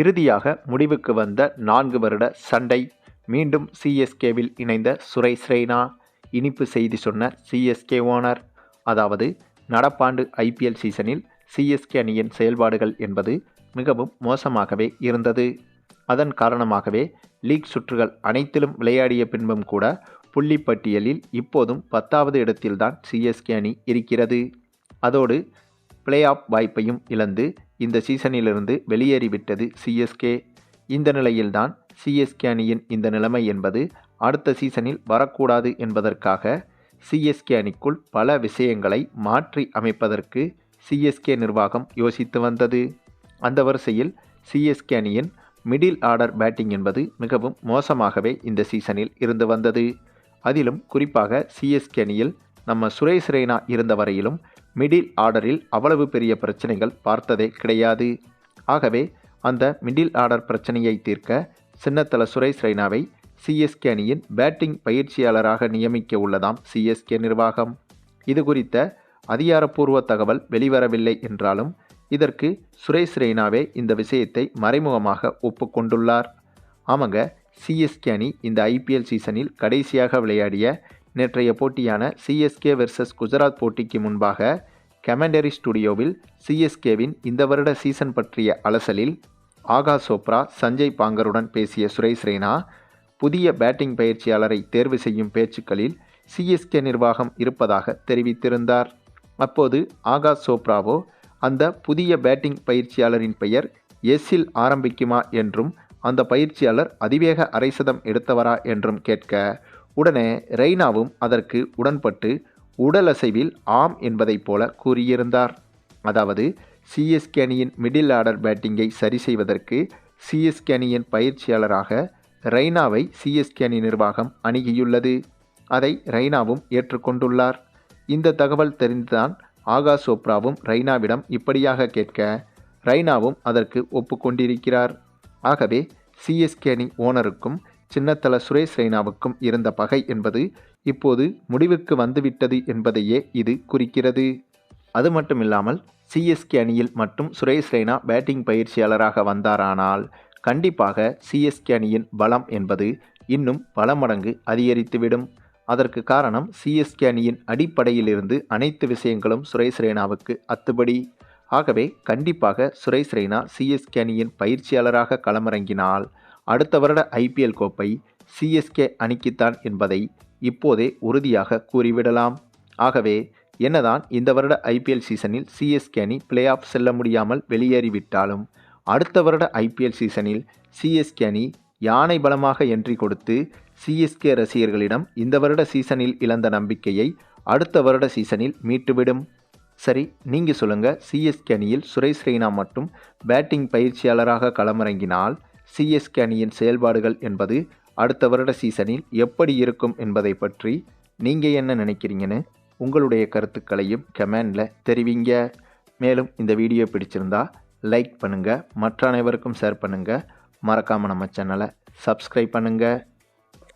இறுதியாக முடிவுக்கு வந்த நான்கு வருட சண்டை. மீண்டும் சிஎஸ்கேவில் இணைந்த சுரேஷ் ரெய்னா. இனிப்பு செய்தி சொன்ன சிஎஸ்கே ஓனர். அதாவது நடப்பாண்டு ஐபிஎல் சீசனில் சிஎஸ்கே அணியின் செயல்பாடுகள் என்பது மிகவும் மோசமாகவே இருந்தது. அதன் காரணமாகவே லீக் சுற்றுகள் அனைத்திலும் விளையாடிய பின்பும் கூட புள்ளி பட்டியலில் இப்போதும் பத்தாவது இடத்தில்தான் சிஎஸ்கே அணி இருக்கிறது. அதோடு பிளே ஆஃப் வாய்ப்பையும் இழந்து இந்த சீசனிலிருந்து வெளியேறிவிட்டது சிஎஸ்கே இந்த நிலையில்தான் சிஎஸ்கே அணியின் இந்த நிலைமை என்பது அடுத்த சீசனில் வரக்கூடாது என்பதற்காக சிஎஸ்கே அணிக்குள் பல விஷயங்களை மாற்றி அமைப்பதற்கு சிஎஸ்கே நிர்வாகம் யோசித்து வந்தது. அந்த வரிசையில் சிஎஸ்கே அணியின் மிடில் ஆர்டர் பேட்டிங் என்பது மிகவும் மோசமாகவே இந்த சீசனில் இருந்து வந்தது. அதிலும் குறிப்பாக சிஎஸ்கே அணியில் நம்ம சுரேஷ் ரெய்னா இருந்த வரையிலும் மிடில் ஆர்டரில் அவ்வளவு பெரிய பிரச்சனைகள் பார்த்ததே கிடையாது. ஆகவே அந்த மிடில் ஆர்டர் பிரச்சனையை தீர்க்க சின்னத்தல சுரேஷ் ரெய்னாவை சிஎஸ்கே அணியின் பேட்டிங் பயிற்சியாளராக நியமிக்க உள்ளதாம் சிஎஸ்கே நிர்வாகம். இது குறித்த அதிகாரப்பூர்வ தகவல் வெளிவரவில்லை என்றாலும் இதற்கு சுரேஷ் ரெய்னாவே இந்த விஷயத்தை மறைமுகமாக ஒப்புக்கொண்டுள்ளார். ஆமாங்க சிஎஸ்கே அணி இந்த ஐபிஎல் சீசனில் கடைசியாக விளையாடிய நேற்றைய போட்டியான சிஎஸ்கே வெர்சஸ் குஜராத் போட்டிக்கு முன்பாக கமெண்டரி ஸ்டுடியோவில் சிஎஸ்கேவின் இந்த வருட சீசன் பற்றிய அலசலில் ஆகாஷ் சோப்ரா சஞ்சய் பாங்கருடன் பேசிய சுரேஷ் ரெய்னா புதிய பேட்டிங் பயிற்சியாளரை தேர்வு செய்யும் பேச்சுக்களில் சிஎஸ்கே நிர்வாகம் இருப்பதாக தெரிவித்திருந்தார். அப்போது ஆகாஷ் சோப்ராவோ அந்த புதிய பேட்டிங் பயிற்சியாளரின் பெயர் எஸ்ஸில் ஆரம்பிக்குமா என்றும் அந்த பயிற்சியாளர் அதிவேக அரைசதம் எடுத்தவரா என்றும் கேட்க உடனே ரெய்னாவும் அதற்கு உடன்பட்டு உடல் அசைவில் ஆம் என்பதைப் போல கூறியிருந்தார். அதாவது சிஎஸ்கே அணியின் மிடில் ஆர்டர் பேட்டிங்கை சரி செய்வதற்கு சிஎஸ்கே அணியின் பயிற்சியாளராக ரெய்னாவை சிஎஸ்கே அணி நிர்வாகம் அணுகியுள்ளது. அதை ரெய்னாவும் ஏற்றுக்கொண்டுள்ளார். இந்த தகவல் தெரிந்துதான் ஆகாஷ் சோப்ராவும் ரெய்னாவிடம் இப்படியாக கேட்க ரெய்னாவும் அதற்கு ஒப்புக்கொண்டிருக்கிறார். ஆகவே சிஎஸ்கே அணி ஓனருக்கும் சின்னத்தல சுரேஷ் ரெய்னாவுக்கும் இருந்த பகை என்பது இப்போது முடிவுக்கு வந்துவிட்டது என்பதையே இது குறிக்கிறது. அது மட்டும் இல்லாமல் சிஎஸ்கே அணியில் மட்டும் சுரேஷ் ரெய்னா பேட்டிங் பயிற்சியாளராக வந்தாரானால் கண்டிப்பாக சிஎஸ்கே அணியின் பலம் என்பது இன்னும் பல மடங்கு அதிகரித்துவிடும். அதற்கு காரணம் சிஎஸ்கே அணியின் அடிப்படையிலிருந்து அனைத்து விஷயங்களும் சுரேஷ் ரெய்னாவுக்கு அத்துபடி. ஆகவே கண்டிப்பாக சுரேஷ் ரெய்னா சிஎஸ்கே அணியின் பயிற்சியாளராக களமிறங்கினால் அடுத்த வருட ஐபிஎல் கோப்பை சிஎஸ்கே அணிக்குத்தான் என்பதை இப்போதே உறுதியாக கூறிவிடலாம். ஆகவே என்னதான் இந்த வருட ஐபிஎல் சீசனில் சிஎஸ்கே அணி பிளே ஆஃப் செல்ல முடியாமல் வெளியேறிவிட்டாலும் அடுத்த வருட ஐபிஎல் சீசனில் சிஎஸ்கே அணி யானை பலமாக என்ட்ரி கொடுத்து சிஎஸ்கே ரசிகர்களிடம் இந்த வருட சீசனில் இழந்த நம்பிக்கையை அடுத்த வருட சீசனில் மீட்டுவிடும். சரி நீங்கள் சொல்லுங்கள் சிஎஸ்கே அணியில் சுரேஷ் ரெய்னா மட்டும் பேட்டிங் பயிற்சியாளராக களமிறங்கினால் சிஎஸ்கே அணியின் செயல்பாடுகள் என்பது அடுத்த வருட சீசனில் எப்படி இருக்கும் என்பதை பற்றி நீங்கள் என்ன நினைக்கிறீங்கன்னு உங்களுடைய கருத்துக்களையும் கமெண்டில் தெரிவிங்க. மேலும் இந்த வீடியோ பிடிச்சிருந்தா லைக் பண்ணுங்கள் மற்ற அனைவருக்கும் ஷேர் பண்ணுங்கள் மறக்காமல் நம்ம சேனலை சப்ஸ்கிரைப் பண்ணுங்கள்